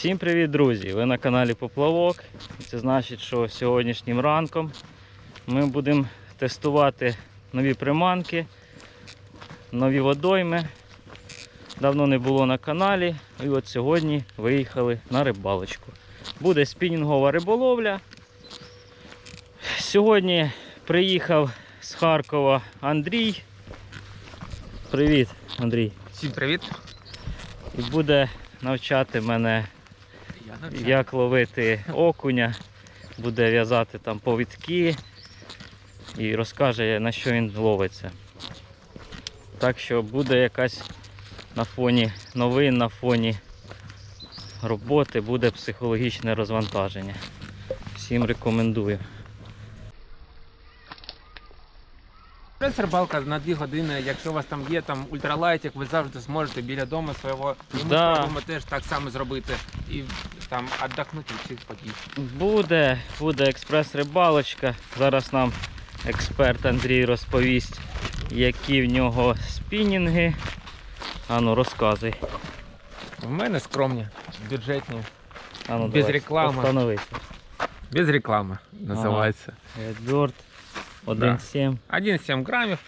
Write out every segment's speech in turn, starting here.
Всім привіт, друзі! Ви на каналі Поплавок. Це значить, що сьогоднішнім ранком ми будемо тестувати нові приманки, нові водойми. Давно не було на каналі. І от сьогодні виїхали на рибалочку. Буде спінінгова риболовля. Сьогодні приїхав з Харкова Андрій. Привіт, Андрій. Всім привіт. І буде навчати мене як ловити окуня, буде в'язати там повідки і розкаже, на що він ловиться. Так що буде якась на фоні новин, на фоні роботи, буде психологічне розвантаження. Всім рекомендую. Прес рибалка на 2 години. Якщо у вас там є там ультралайтик, ви завжди зможете біля дому свого. І ми Да. спробуємо теж так само зробити і там віддохнути від всіх подій. Буде, буде експрес-рибалочка. Зараз нам експерт Андрій розповість, які в нього спінінги. Ану, розказуй. В мене скромні, бюджетні, Ану, Без давай, реклами. Остановися. без реклами називається. Redbird 1.7. 1,7 грамів,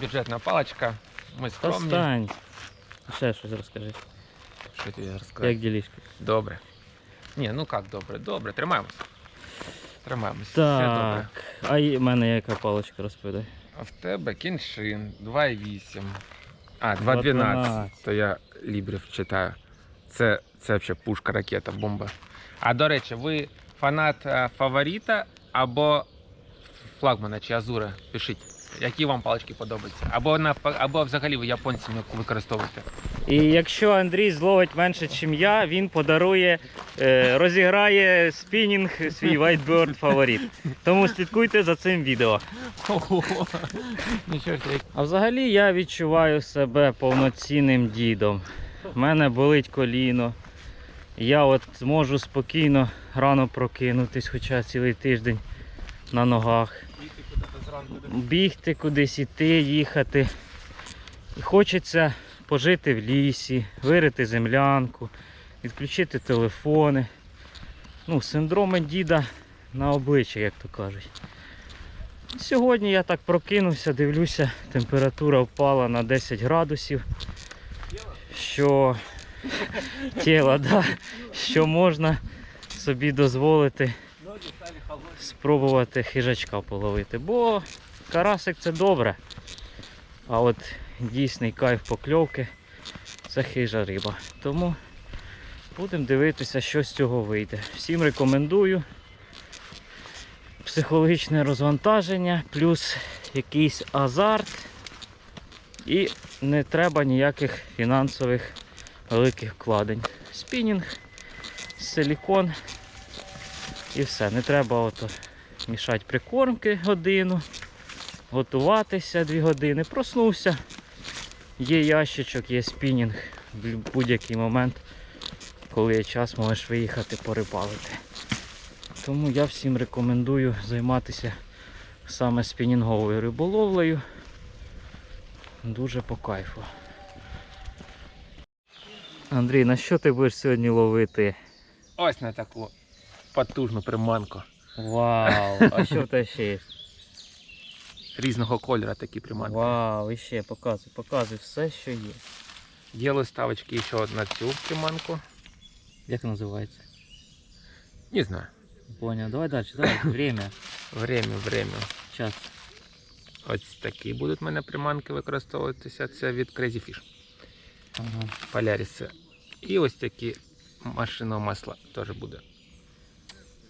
бюджетна паличка. Ми скромні. Остань. Ще щось розкажи. Що тобі розказати? Як ділішки? Добре. Ні, ну як добре, добре, тримаємось. Тримаємось. Все добре. Так. А і в мене яка паличка розповідай. А в тебе кіншин 2,8. А, 2,12. 2,12. То я лібрів читаю. Це, це взагалі пушка, ракета, бомба. А до речі, ви фанат е, фаворита або флагмана чи Азура? Пишіть. Які вам палички подобаються? Або навпа- або взагалі ви японцями використовуєте. І якщо Андрій зловить менше, ніж я, він подарує, е, розіграє спінінг свій Whitebird фаворит. Тому слідкуйте за цим відео. Нічого собі. А взагалі я відчуваю себе повноцінним дідом. У мене болить коліно. Я от зможу спокійно рано прокинутись, хоча цілий тиждень на ногах. Бігти кудись іти, їхати. І хочеться пожити в лісі, вирити землянку, відключити телефони. Ну, синдроми діда на обличчя, як то кажуть. Сьогодні я так прокинувся, дивлюся, температура впала на 10 градусів. Що тіла, да, що можна собі дозволити спробувати хижачка половити. Бо карасик це добре. А от дійсний кайф покльовки це хижа риба. Тому будемо дивитися, що з цього вийде. Всім рекомендую психологічне розвантаження, плюс якийсь азарт. І не треба ніяких фінансових великих вкладень. Спінінг, силікон і все. Не треба ото мішати прикормки годину, готуватися дві години. Проснувся. Є ящичок, є спінінг. В будь-який момент, коли є час, можеш виїхати порибалити. Тому я всім рекомендую займатися саме спінінговою риболовлею. Дуже по кайфу. Андрій, на що ти будеш сьогодні ловити? Ось на таку потужну приманку. Вау! А що в тебе ще є? Різного кольору такі приманки. Вау, і ще показуй, показуй все, що є. Делаю ставочки ще на цю приманку. Як називається? Не знаю. Понял, давай далі, давай, время, Время, время. час. Ось такі будуть в мене приманки використовуватися. Це від Crazy Fish. Ага. Polaris. І ось такі машинного масла теж буде.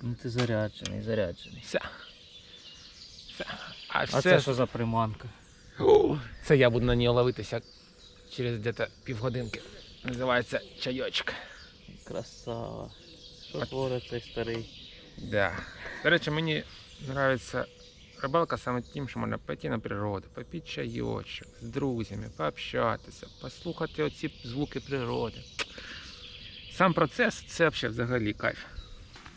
Ну ти заряджений, заряджений. Все. Все. А А все це що за приманка? О, Це я буду на ній ловитися через десь півгодинки. Називається чайочок. Красава. Що творить цей старий? Да. До речі, мені подобається рибалка саме тим, що можна пойти на природу, попити чайочок з друзями, пообщатися, послухати оці звуки природи. Сам процес це взагалі кайф.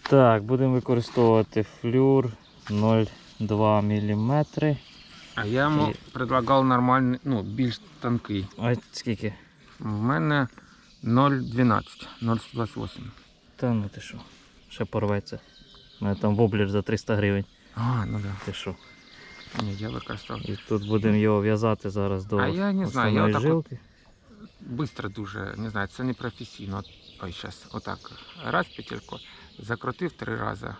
Так, будемо використовувати флюр 0,2 мм. А я йому предлагав нормальний, ну, більш тонкий. А скільки? В мене 0,12, 0,28. Та ну ти що, ще порветься. У мене там воблер за 300 гривень. А, ну да. Ти що? Ні, я використовую. І тут будемо його в'язати зараз до А я не знаю, я основної от жилки. Быстро дуже, не знаю, це не професійно. Ой, зараз, отак. Раз петельку, закрутив три рази,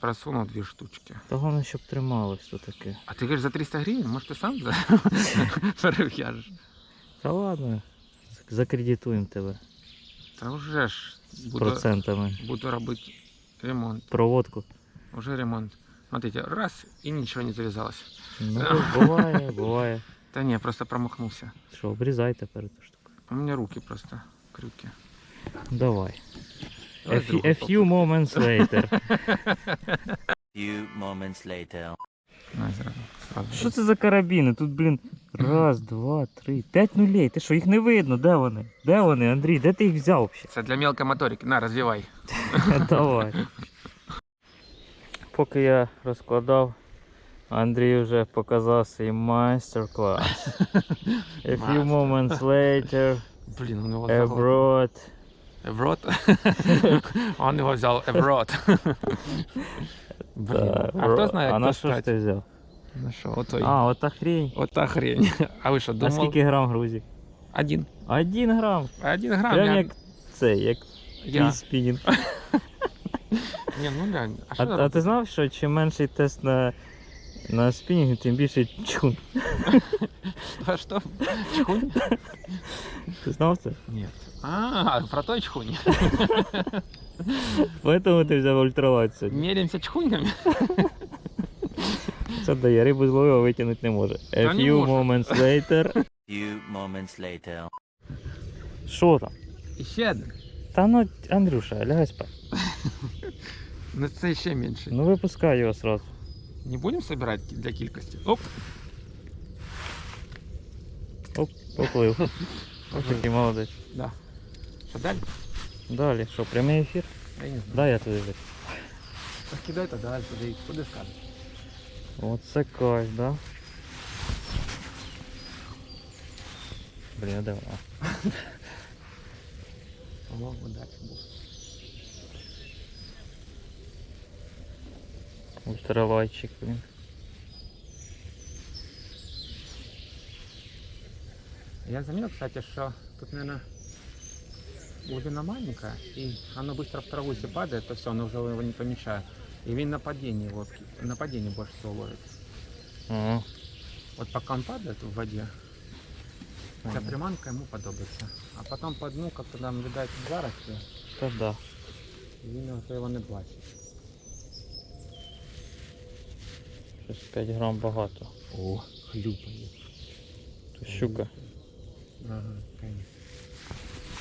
просунув дві штучки. Та головне, щоб трималось то таке. А ти говориш за 300 гривень, може ти сам за- перев'яжеш? Та ладно, закредитуємо тебе Та вже ж буду, процентами. буду робити ремонт. Проводку. Уже ремонт. Смотрите, раз і нічого не зав'язалось. Ну, буває, буває. Та ні, просто промахнувся. Що, обрізай тепер ту штуку. У мене руки просто крюки. Давай. A, few- a few moments later. Few moments. Що це за карабіни? Тут, блін, раз, два, три, п'ять нулей. Ти що, їх не видно? Де вони? Де вони, Андрій? Де ти їх взяв взагалі? Це для мелкомоторики. На, розвивай. Давай. Поки я розкладав, Андрій вже показав свій майстер-клас. A few moments later, Блін, у нього abroad. Еврот? Он його взяв Еврот. Блін, Та, а хто знає, а на то що ж стать? ти взяв? Ну що, отой. А, ота хрень. Ота хрень. А ви що, А скільки грам грузик? Один. Один грам. Один грам. Прям я... як цей, як я. спінінг. Ні, ну глянь. А А, що а ти знав, що чим менший тест на, на спінінг, тим більше чун. А що? Чхунь? Ти знав це? Ні. А, про той чхунь. Поэтому ти взяв ультралайт сьогодні. Меряемся чхуньками. Це дає, рибу з ловива витягнути не може. A Та не few може. moments later. Few moments later. Що там? І ще один. Та ну, Андрюша, лягай спати. Ну це ще менше. Ну випускай його сразу. Не будемо збирати для кількості? Оп. Оп, поплив. Ось який молодець. Да. Що далі? Далі, що, прямий ефір? Я не знаю. Дай я туди вийду. Так кидай то далі, туди, куди скажеш. Оце кайф, да? Блін, а де вона? О, удачі був. Ультралайчик, блін. Я заметил, кстати, что тут, наверное, глубина маленькая, и оно быстро в траву если падает, то все, оно уже его не помещает. И він на падении, вот, на падении больше всего ловит. Ага. Вот пока он падает в воде, ця Ага. приманка ему подобається. А потом по дну, как-то там, видать, заросли, Та да. і він вже його не бачить. Щось 5 грам багато. О, хлюпає. То щука. Ага, конечно.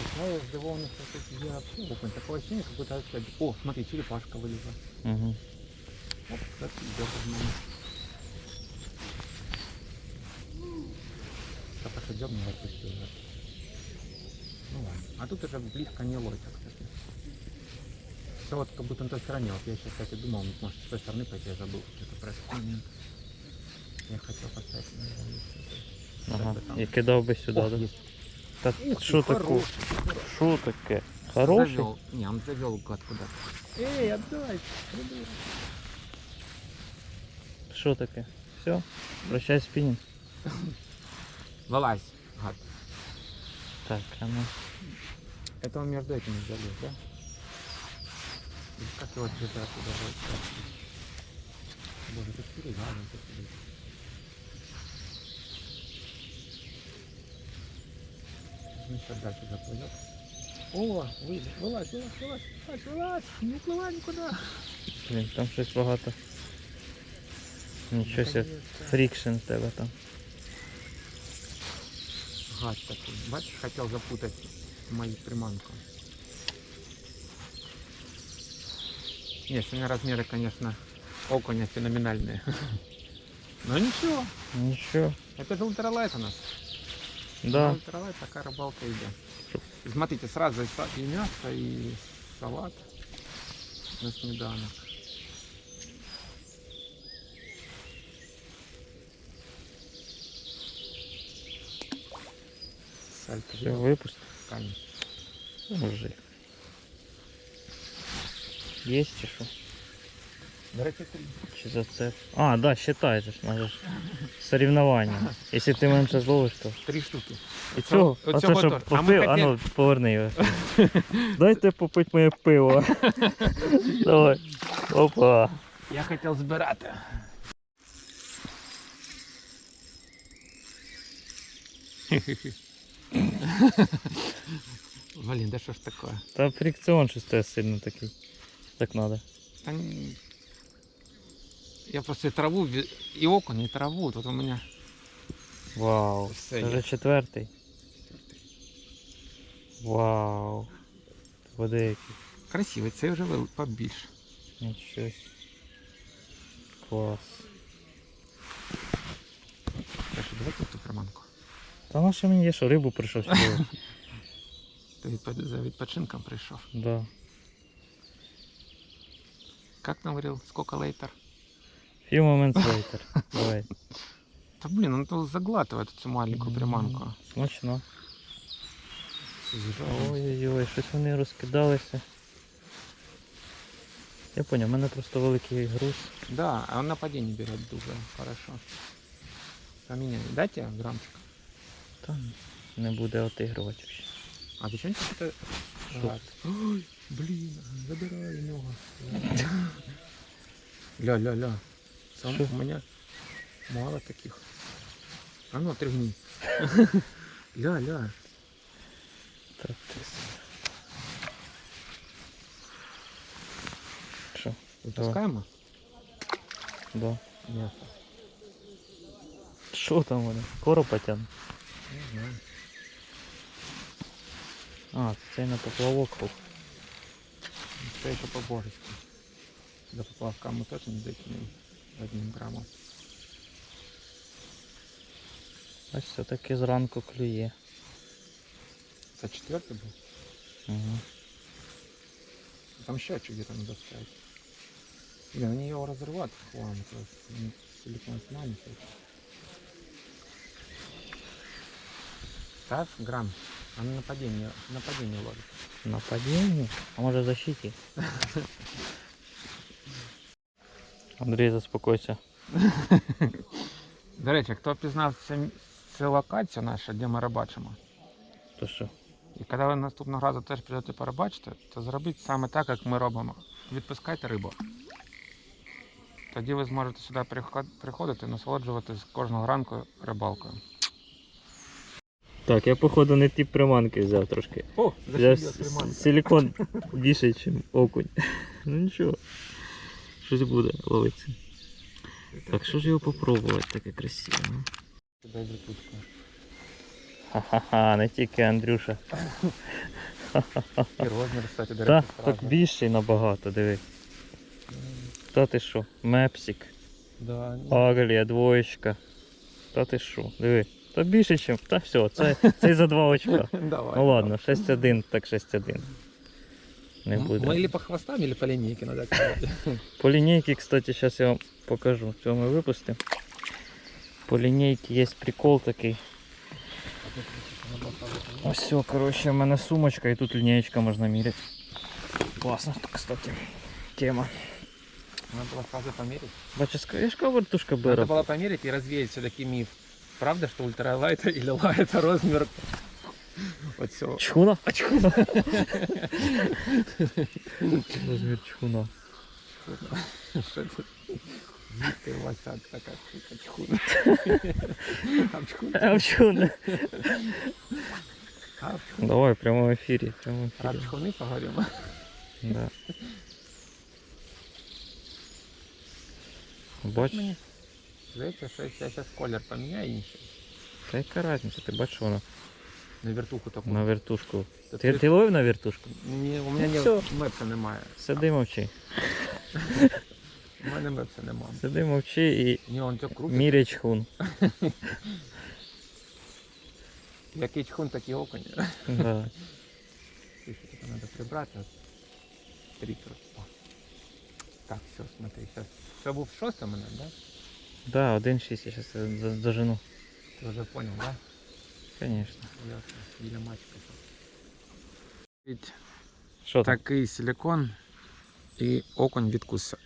Хотя я здивований, що тут є окунь. Такое ощущение, как будто опять... О, смотри, черепашка вылезла. Угу. Оп, так, идет из мене. Только что дёрнул, отпустил. да. Ну ладно. А тут уже близко не лойка, кстати. Все вот как будто на той стороне. Вот я сейчас, кстати, думал, может, с той стороны пойти, я забыл что-то про этот момент. Я хотел поставить на него место. Ага. Как бы там. І кидав би сюди, О, да? есть. Та ты, що таке? хороший. Що таке? Хороший? Завел. Не, он завел гад куда-то. Эй, отдай! придурок. Що таке? Все? Прощай спінінг. Вылазь, гад. Так, а ну. Это он между этими залез, да? Или как его держать туда? Боже, это перегадно такие. Ну что дальше заплывет? О, вылазь, вылазь, вылазь, вылазь, вылазь, вылазь, не уплывай никуда. Блін, там щось багато. Нічого себе. Наконец-то. Фрікшн в тебе там. Гад такой. Бачишь, хотел запутать мою приманку. Нет, сегодня размеры, конечно, окуня феноменальные. Но ничего, Нічого. это же ультралайт у нас. Да. Ультралайт, такая рыбалка идет. И смотрите, сразу и са- и мясо, и салат на снеданок. Сальто Все, випусти. Конечно. Мужик. Є чи що? До речі. Чи зацеп? А, да, считай же ж, надо ж. Соревновання. Якщо ти менше зловиш, то. Три штуки. І цього, а оцього це що теж. А ми попив, а хотів- ну поверни його. Дайте попити моє пиво. Давай. Опа. Я хотів збирати. Блін, да що ж таке? Та фрикціон щось тебе сильно такий. Так надо. Та ні. Я просто траву, і окунь, і траву. Тут у мене Вау. Це є. вже четвертий. Вау. Води які. красивий, цей вже вел- побільше. Нічого. себе. Клас. Так що давайте ту приманку. Та на що мені є, що рибу прийшов сюди. Ти відпо- за відпочинком прийшов. да. Как там говорил, сколько лейтер? Few moments later. Давай. Та блін, ну то заглатывает цю маленьку М. приманку. Смачно. Ой-ой-ой, щось вони розкидалися. Я поняв, в мене просто великий груз. Да, а он на падение берет дуже хорошо. Поменяй. Дайте грамчик. Там не буде отигрувати взагалі. А ты что-нибудь это... Что? Ой, блин, забирай у него. Ля, ля, ля. Сам Что? у меня мало таких. А ну, отрыгни. Ля, ля. Та ти с- Що? Выпускаем? Да. Нет. Що там вони? Не знаю. А, це на поплавок хух. Это еще по божечку. До поплавка мы точно не дотянем одним граммом. Ось все-таки зранку клює. Это четвертый был? Угу. Там счетчик где-то надо ставить. Блин, они его разрывают хлам, то есть они силикон маленький. Ставь грамм. Она на падение, на падение ловит. Нападіння? А може в защиті? Андрій, заспокойся. До речі, хто пізнав це, це локацію нашу, де ми рибачимо, То що? і коли ви наступного разу теж прийдете порибачити, то зробіть саме так, як ми робимо. Відпускайте рибу. Тоді ви зможете сюди приходити і насолоджуватись кожного ранку рибалкою. Так, я походу не ті приманки взяв трошки. О, Я с- силикон більше, ніж окунь. Ну нічого. Щось буде ловиться. Так, що ж його попробувати таке красиве? ну? Ха-ха-ха, не тільки Андрюша. І розмір, кстати, до речі, так сразу. більший набагато, диви. Та ти що? Мепсик, Да, ні. Аглія, двоєчка. Та ти що? Диви. Та більше, ніж. Та все, це, це за два очка. Давай. Ну ладно, 6-1, так 6-1. Не М- буде. Мы или по хвостам, или по линейке надо сказать. По линейке, кстати, сейчас я вам покажу. В цьому випуску. По линейке є прикол такий. Ось все, коротше, в мене сумочка і тут лінеєчка можна міряти. Класно, кстати. Тема. Надо было сразу померить. Бачиш, ска- я ж кажу, вертушка Надо бера. было померить и развеять все-таки миф. Правда, что ультралайт или лайт размер? Вот все. Чхуна? Розмір чхуна. Звідки у вас так- така штука чхуна? Там чхуна? А чхуна. А, Давай, в прямому ефірі. в прямому Про ефірі. чхуни поговоримо. Да. Бач, Мені Здається, що я зараз колір поміняю інший. та яка разниця, ти бачиш воно На вертуху таку. на вертушку. Та Ти, ти- ти ловив на вертушку? Ні, у мене ні, мепса немає. Сиди мовчи. У мене мепса немає. Сиди мовчи і Ні, он крутить. міряй чхун. Який чхун, такий окунь. Да. Надо прибрать. Вот. Три просто. Так, все, смотри, сейчас. Це був шостий мене, да? Да, 1,6 я зараз дожену. Ти вже понял, да? Конечно. Ясно. Біля матча пішов. Що там? Такий силикон і окунь відкусив.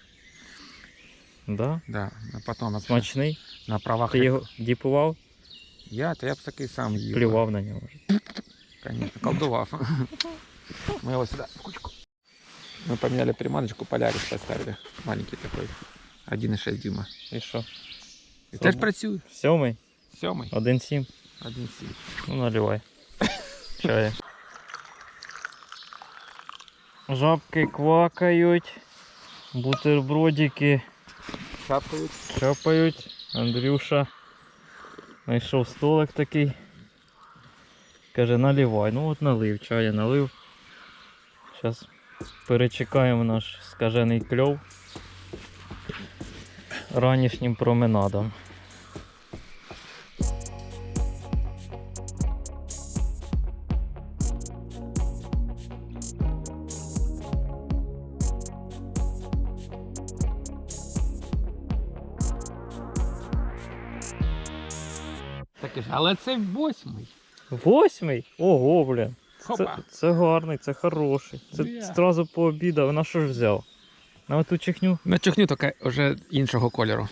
Да? Да, а потім вообще Смачний. на правах. Ти його діпував, Я, то я б такий сам їв. плював на нього. Конечно, колдував. Мы его сюда, в кучку. Мы поменяли приманочку, полярис поставили. Маленький такой. 1,6 дюйма. І що? І теж працює. Сьомий, Сьомий. один сім. 1,7. Ну наливай. Чая. Жабки квакають, бутербродики Шапкають. чапають. Андрюша знайшов столик такий. Каже, наливай. Ну от налив, чая налив. Зараз перечекаємо наш скажений кльов ранішнім променадом. Але це восьмий. Восьмий? Ого, блін. Це, Хопа. це гарний, це хороший. Це Бля. одразу пообідав. На що ж взяв? На оту чехню? На чохню тільки вже іншого кольору.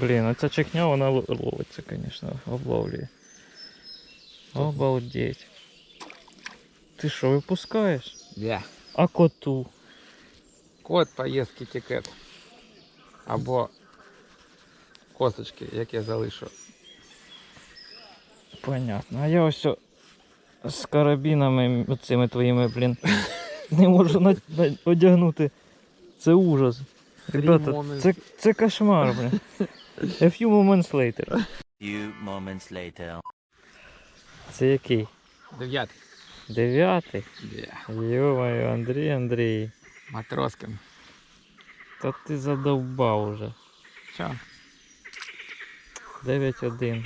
Блін, оця чехня, вона л- ловиться, звісно, обловлює. Обалдеть. Ти що, випускаєш? Yeah. А коту? Код поїздки тікет. Або косточки, як я залишу. Понятно. А я ось з карабінами оцими твоїми, блін, не можу на, на- одягнути. Це ужас. Ребята, це, це кошмар, блін. A few moments later. Few moments later. Це який? Дев'ятий. Дев'ятий? Yeah. Йо-моє, Андрій, Андрій. Матроскин. Та ти задовбав уже. Чо? 9-1.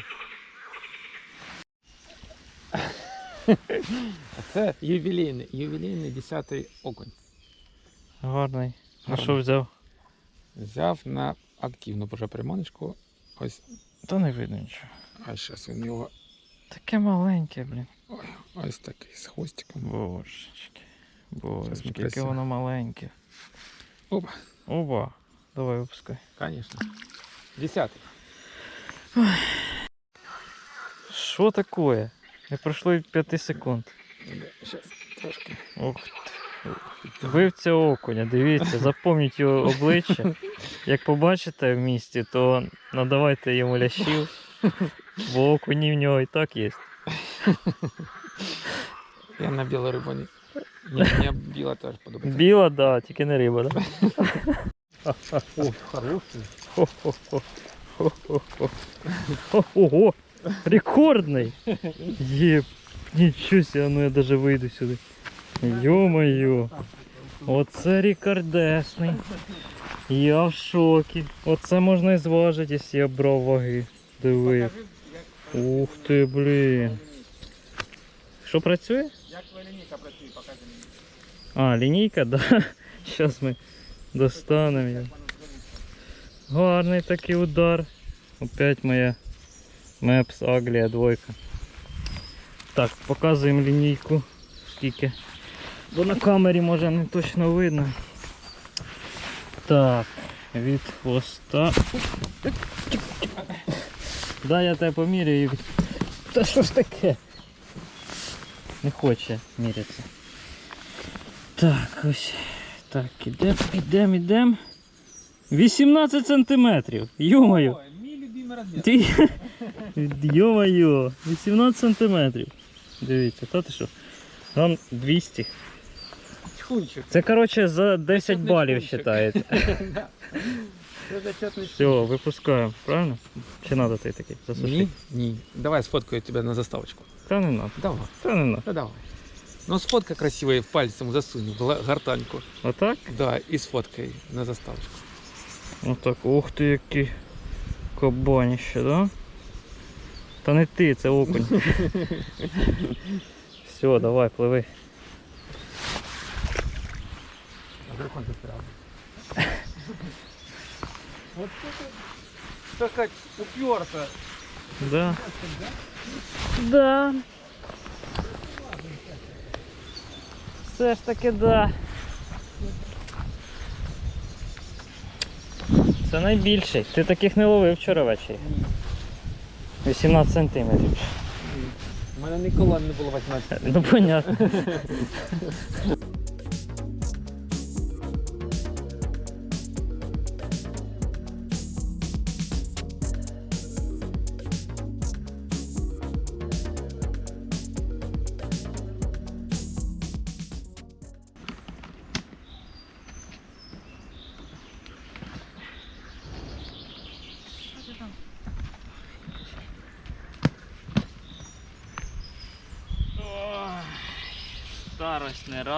Це ювілейний, ювілейний 10-й окунь. Гарний. А Гарний. що взяв? Взяв на активну вже приманочку. Ось, Та не видно нічого. а зараз він його Таке маленьке, блін. ой, ось такий з хвостиком. Божечки. Божечки, яке красиво. воно маленьке. Опа, Оба. Давай випускай. конечно. Десятий. Що таке? Не пройшло й 5 секунд. Трошки. Ох. Вивця окуня, дивіться, запам'ятайте його обличчя. Як побачите в місті, то надавайте йому лящів, бо окуні в нього і так є. Я на білу рибу не. Ні, мені біла теж подобається. Біла, да, тільки не риба, так? Да? О, хороший. Хо-хо-хо. Хо-хо-хо. Хо- Ого! Рекордний! Є, нічого себе, ну я даже вийду сюди. Йо-моє! Оце рекордесний. Я в шокі. Оце можна і зважити, якщо я брав ваги. Диви. Ух ти, блін. Що працює? Як твоя лінійка працює, покажи. А, лінійка, да. Зараз ми достанемо її. Гарний такий удар. Опять моя Мепс Аглія двойка. Так, показуємо лінійку. Скільки. Бо на камері може не точно видно. Так, від хвоста. Да, я тебе поміряю. Та що ж таке? Не хоче мірятися. Так, ось. Так, ідем, ідем, ідем. 18 сантиметрів. Йо-моє. Мій любимий розмір. Йо-моє. 18 сантиметрів. Дивіться, та ти що? Грам 200. Чхунчик. Це, коротше, за 10 Зачетний балів чхунчик. вважається. Це Все, випускаємо, правильно? Чи треба ти такий? Засушити? Ні, ні. Давай сфоткаю тебе на заставочку. Та не треба. Давай, Та не да давай. Ну сфоткай красиво и пальцем засунь в ла- гортаньку. Отак? Да, и сфоткай на заставочку. Отак. Ух ти, які кабаніще, да? Та не ти, це окунь. Все, давай, пливи. А как он Вот это сказать, уперто. Да. Да. Все ж таки да. Це найбільший. Ти таких не ловив вчора ввечері. 18 сантиметрів. У мене ніколи не було 18. Ну понятно.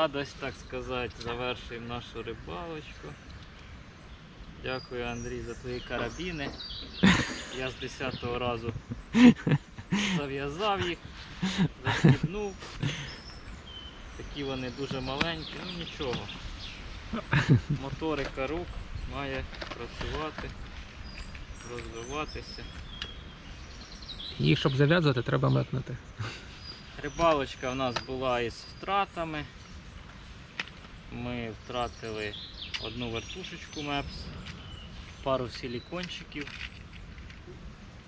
радость, так сказати. Завершуємо нашу рибалочку. Дякую, Андрій, за твої карабіни. Я з 10-го разу зав'язав їх, застібнув. Такі вони дуже маленькі, ну нічого. Моторика рук має працювати, розвиватися. Їх, щоб зав'язувати, треба мекнути. Рибалочка в нас була із втратами. Ми втратили одну вертушечку Мепс, пару силікончиків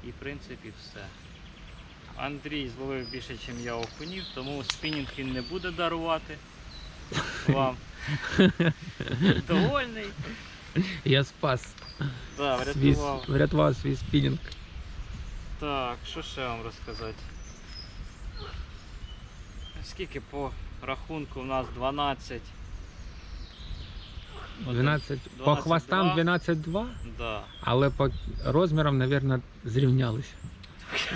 і в принципі все. Андрій зловив більше, ніж я окунів, тому спінінг він не буде дарувати вам. Довольний. Я спас. Так, Свій, врятував. врятував свій спінінг. Так, що ще вам розказати? Скільки по рахунку в нас 12. 12, по хвостам 12-2, Да. але по розмірам, мабуть, зрівнялись.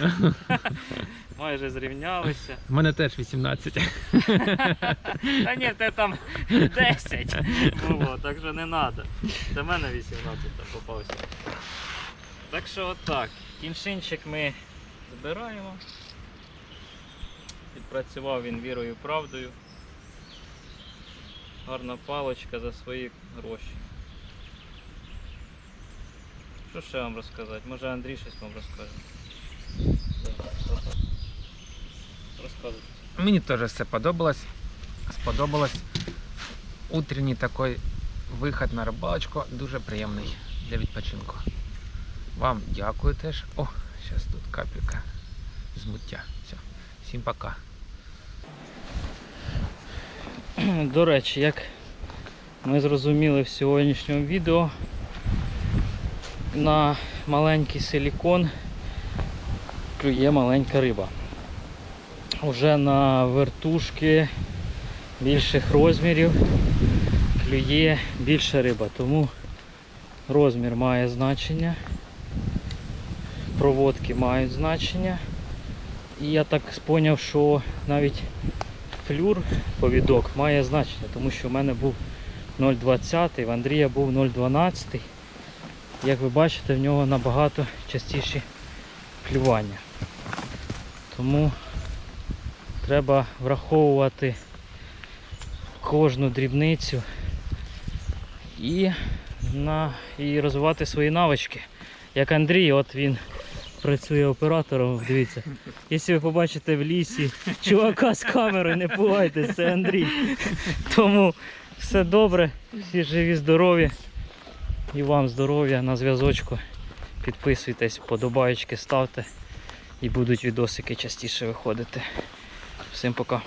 Майже зрівнялися. У мене теж 18. Та ні, те там 10 було, так що не треба. Це мене 18 там попався. Так що отак. Кіншинчик ми збираємо. Відпрацював він вірою і правдою. Гарна палочка за свої гроші. Що ще вам розказати? Може Андрій щось вам розкаже. Розказуйте. Мені теж все подобалось. Сподобалось. Утренній такий вихід на рибалочку дуже приємний для відпочинку. Вам дякую теж. О, зараз тут капелька змуття. Все. Всім пока. До речі, як ми зрозуміли в сьогоднішньому відео, на маленький силікон клює маленька риба. Уже на вертушки більших розмірів клює більша риба, тому розмір має значення, проводки мають значення. І я так зрозумів, що навіть флюр повідок має значення, тому що в мене був 0,20, в Андрія був 0,12. Як ви бачите, в нього набагато частіші клювання. Тому треба враховувати кожну дрібницю і, на, і розвивати свої навички. Як Андрій, от він працює оператором, дивіться. Якщо ви побачите в лісі чувака з камерою, не пугайтесь, це Андрій. Тому все добре, всі живі, здорові. І вам здоров'я на зв'язочку. Підписуйтесь, подобаєчки ставте і будуть відосики частіше виходити. Всім пока.